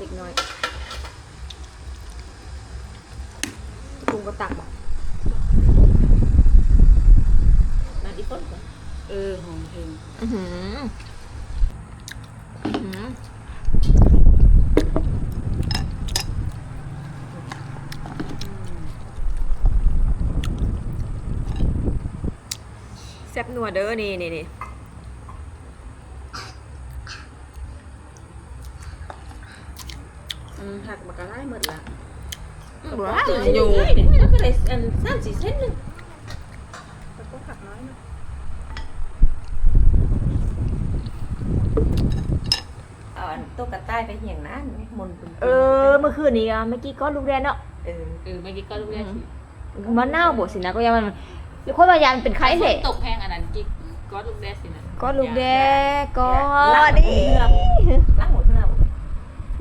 เล็กน้อยปรุงก็ตักบอกนาดิต้นก่อนเออหอมเพลงอือหืออื้อหือแซ่บนัวเด้อนี่นี่นี่ อืมหักมากระไรหมดละว้าวเจอออยู่ยู่เนี่ยแล้วก็ได้อันสามสี่เส้นหนึงแล้วก็ผักน้อยเนาะเอาอันตุ๊กตาไปเหี่ยงน้ำไหมมนต์คุณเออ เมื่อคืนนี้อะเมื่อกี้ก็ลูกแดนเนาะเออเออเมื่อกี้ก็รู้ได้สิมันเน่าบดสินะก็ยังมันคนมายานเป็นไข้เถะตกแพงอันนั้นกิ๊กก็ลูกแดดสินะก็ลูกแดงก็ล้างดีล้างหมดเนื้อ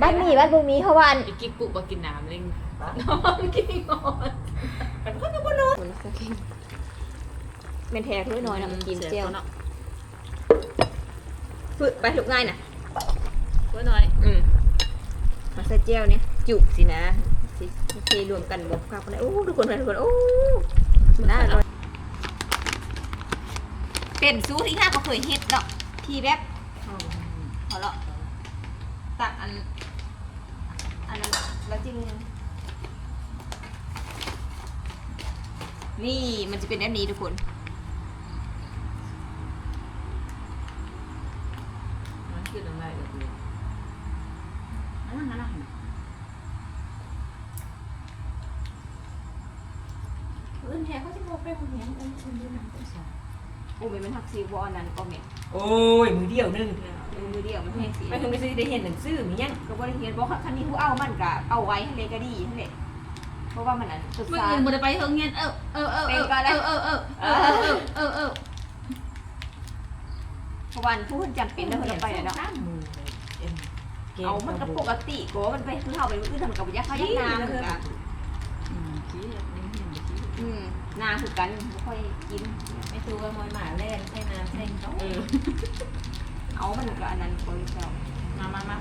บ้านมีบ้านบุมีเขาว่าอันอีกิ๊กปลุกมากินน้ำเลยนอนกินนอนแต่ก็จะบ่นอนคนสักทีเป็นแท้ถ้วยน้อยนะมันกินเจียวเนาะฝึกไปลูกง่ายน่ะก็น้อยอืมมาใส่เจียวเนี่ยจุกสินะสิเทรวมกันบอกครับคนไหนโอ้ทุกคนทุกคนโอ้น่าอร่อยเป็นซูที่ห้าก็เคยเฮ็ดเนาะที่แบบพอละตักอัน อันนั้นแล้วจริงนี่มันจะเป็นแบบนี้ทุกคนมันคือน้ำลายแบบนี้อันนั้นอันนั้นเอิ้นแท้เขาจะบอกไปคนเห็นเอิ้นคนดูหนังตัวสองโอ้ยมันหักซีวออันนั้นก็แม่นโอ้ยมือเดียวนึง เออมือเดียวมันแห้งสีไปถึงไปซื้อได้เห็นหนังสือมียังก็บ่ได้เห็นบอกคันนี้ผู้เอามันก็เอาไว้ให้เลยก็ดีนั่นแหละเพราะว่ามันอันศึกเมื่อษาคืนบ่ได้ไปโรงเรียนเออเออเออเออเออเออเออเออเออเออเออเพราะว่าผู้คนจำเป็นแล้วเพิ่นเอาไปน่ะเนาะเอามันก็ปกติก็มันไปคือเฮาไปอื่นทำกับยักษ์เขายักษ์นาเหมือนกันอืมขี้นี่เห็นเมื่อกี้อืมนาคือกันบ่ค่อยกินไม่ถูกว่ามอยหมาเล่นใช่น้ำใช่เขา เออเอามันก็อันนั้นค่อยเจ้ามามามา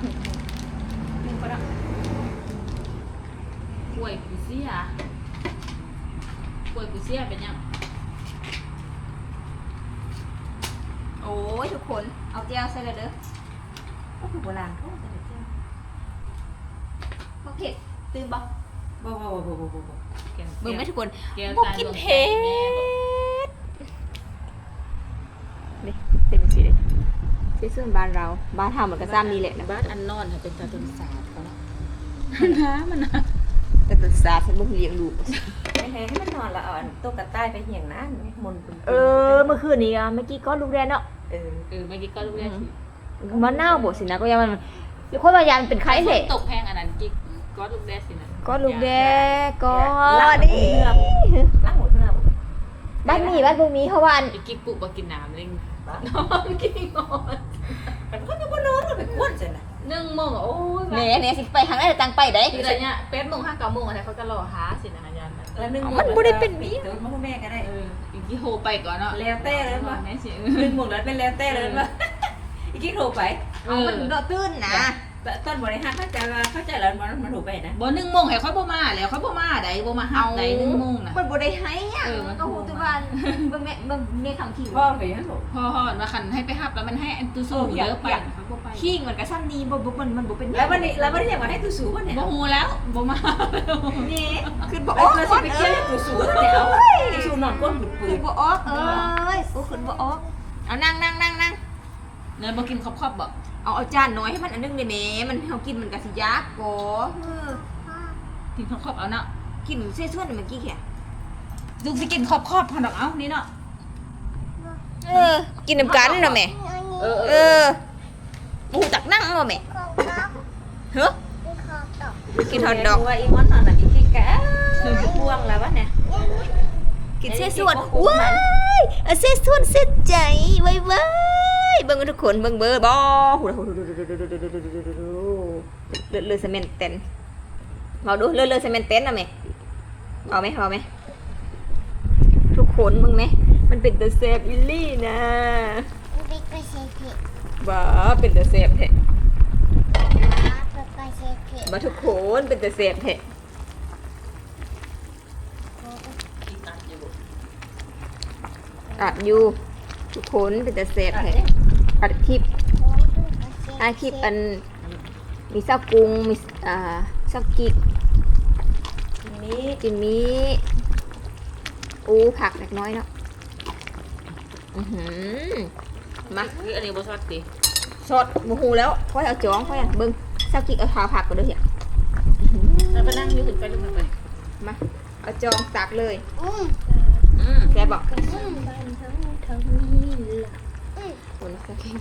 นึงก็ได้ป่วยกุเสียป่วยกุเสียเป็นยัง โอ้ยทุกคน เอาแก้วใส่เลยเด้อก็คือโบราณเขาจะได้เจ้าเขาเผ็ดตื่นบ่บ่บ่บ่บ่บ่บ่บ่เบิ่งไหมทุกคนแก้วบ่ตากินดวงเผ็แม่ดนี่เป็นสีเลย สีส่วนบ้านเรา บ้านทำเหมือนกับซ้ำนี่แหละนะบ้านอันนอนเป็นตาตุนสาดเขาเนาะน้ำมันนะแต่ตัวสาฉันบ่เลี้ยงลูกไม่แพ้ให้มันนอนละอ่อนตุ๊กตาไปเหี่ยงน้ำมนต์คุณเออ เมื่อคืนนี้อะเมื่อกี้ก็ลูกแดนเนาะเออเออเมื่อกี้ก็รู้ได้สิมันเน่าบดสินะก็ยังมันคนมายานเป็นไข้เถะตกแพงอันนั้นกิ๊กก็ลูกแดดสินะก็ลูกแดงก็ล้างหมดีดเนื้อล้างหมดเนื้อบ้านมีบ้านบุมีเขาว่าอันอีกิ๊กปลุกมากินน้ำเลย นอนกินนอนแต่ก็จะบ่นอนไปกวนใช่ไหมหนึ่งโมงอะโอ้ยแหน่เนี่ยสิไปทางไหนตังไปได้คืออะไรเนี่ยเป็ดโมงห้าเก้าโมงอะไรเขาจะรอหาสินะยันแล้วหนึ่งมันบ่ได้เป็นวิเดี๋ยวมาคุณแม่ก็ได้เอออีกที่โทรไปก่อนเนาะแล้วแต่เลยว่าว่าแม่สิหนึ่งหมดแล้วเป็นแล้วแต่เลยว่าอีกทีโทรไปเอามันเดาตื้นนะแต่ต้นบริหารเข้าใจว่าเข้าใจแล้วมันมันถูกไปนะบ่หนึ่งโมงให้ค่อยบ่มาแล้วค่อยบ่มาได้บ่มาหับได้หนึ่งโมงนะมันบ่ได้ให้อะเออมันก็ฮู้แตั วาเบิ่งแม่เบิ่งแม่คำขิงพ่อไปยังถูกพอฮอดมาคันให้ไปหับแล้วมันให้อันตูสูเยอะไปเขาบ่ไปขิงมันก็ซ้ำนี้บ่บ่มันมันบ่เป็นแล้ววันนี้แล้ววันนี้อยากมาให้ตูสูวันเนี่ยบ่ฮู้แล้วบ่มานี่คือบ่โอ้ออกเราสิไปเที่ยวตูสูเนี่ยเอาตูสูนอนก้นบุดปืคือนบ่ออกเอ้ยโอ้คือบ่ออกเอานั่งนั่งนั่งนั่งเนยบ่กินครอบๆบ่เอาเอาจานน้อยให้มันอันนึงได้แหมมันเฮากินมันก็สิยากกอเออกินครอบๆเอาเนาะกินเส้นส่วนเมื่อกี้แค่ ลูกสิกินครอบๆพอดอกเอ้านี่เนาะเออ กินน้ำกันเนาะแม่ เออเออปูจักนั่งเนาะแม่เฮ้อกินฮอทดอกว่าอีมอนนอนน่ะอีกทีแกพวงแล้ววะเนี่ย กินเส้นส่วนว้ายเอาเส้นส่วนเส้นใจไว้ไว้เบิ่งทุกคนเบิ่งเบอร์บ่หูหูเลือดเลือดเซเมนเต็นเอาดูเลือดเลือดเซเมนเต็นนะแม่เอาไหมเอาไหม ขนมึงไหมมันเป็นตะเซบอิลลี่นะเป็นกระเซษเผ็ดบ้าเป็นตะเซบแท้บ้าเป็นกระเซษเผ็ดบ้าทุกคนเป็นตะเซบแท้อัดอยู่ทุกคนเป็นตะเซบแท้อัดคลิปอาคลิปอันมีซากุงมีอ่าซากิกินมีกินมี มี่อูผักเล็กน้อยเนาะอือหือมาคืออันนี้บ่ซอสติสดหมูหูแล้วค่อยเอาจ้องค่อยอะเบิ้งเศร้ากิกเอาทาผักก็ด้วยเหียแล้วไปนั่งอยู่ขึ้นไปลงมาไปมาเอาจองตักเลยอืมแกบอกคนเศร้ากิก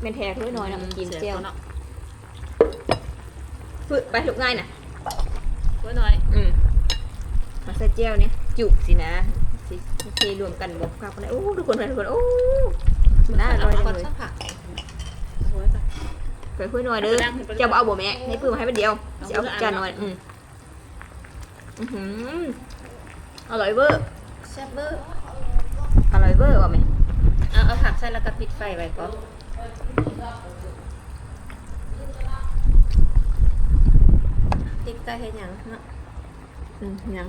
เป็นแท้ถ้วยน้อยนะมันกินเจียวเนาะฝึกไปลูกง่ายน่ะไว้หน่อย อืมมาใส่เจียวเนี่ย จุกสินะสิเทรวมกันบอกข้าวคนไหนโอ้ทุกคนทุกคนโอ้น่าอร่อยก่อนเลยสักผักโอ้ยไปไปคุยหน่อยเด้อจะเอาบ่แม่ให้ปื้มให้ไปเดียวจะเอาจานหน่อยอืมอือหืออร่อยเวอร์แซ่บเบอร์อร่อยเวอร์ว่ะแม่เอาเอาผักใส่แล้วก็ปิดไฟไว้ก่อนติ๊กตาเห็นยังเนาะอืมยัง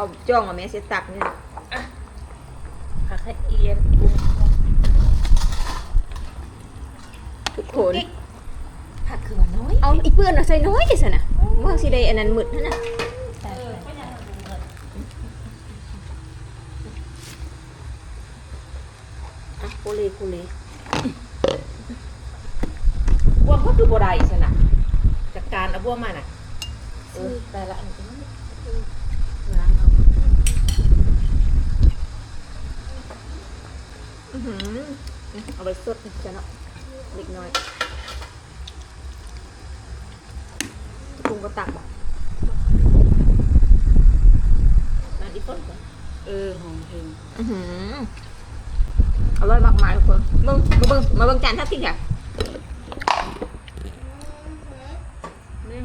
เอาจ้องอะแม่เสียตักเนี่ยผักให้เอียนปรุงทุกคนผักคือว่าน้อย เอาอีเปื้อนเอาใส่น้อยจังซั่นน่ะว่าสิได้อันนั้นหมึดนั่นน่ะใส่ไปอะโคเลโคเลบวมก็คือบ่ได้ซั่นน่ะจัดการเอาบวมมาน่ะเออได้ละอันนี้ล้างเอา อื้อหือ เอาไปสดจ้ะเนาะเล็กน้อยปรุงก็ตักบ่มาดิฝนก่อนเออหอมเพลงอื้อหืออร่อยมากมายทุกคนเบิ่งมาเบิ่งมาเบิ่งจานทับทิมค่ะแม่ง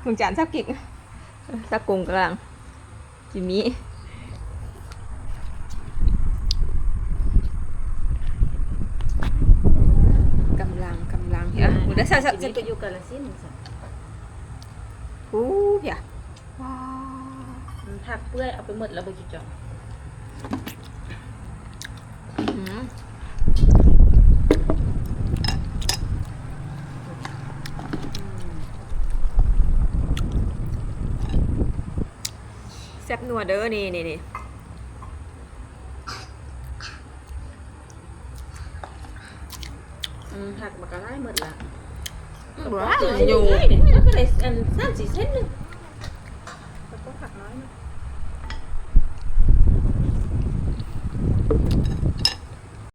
เบิ่งจานทับกิกสักกุงกลางจิมีกำลังกำลังเฮ้ยหมูได้สักสักทีนี้ก็อยู่กาลสินธุ์จ้ะอู้เพียว้าวมันผักเปื่อยเอาไปหมดแล้วบ่กี่จ่องอื้อหือแซ่บนัวเด้อนี่นี่นี่อืมผักมากระไล่หมดละ ว้าวออยู่ยู่เนี่ยก็ได้อั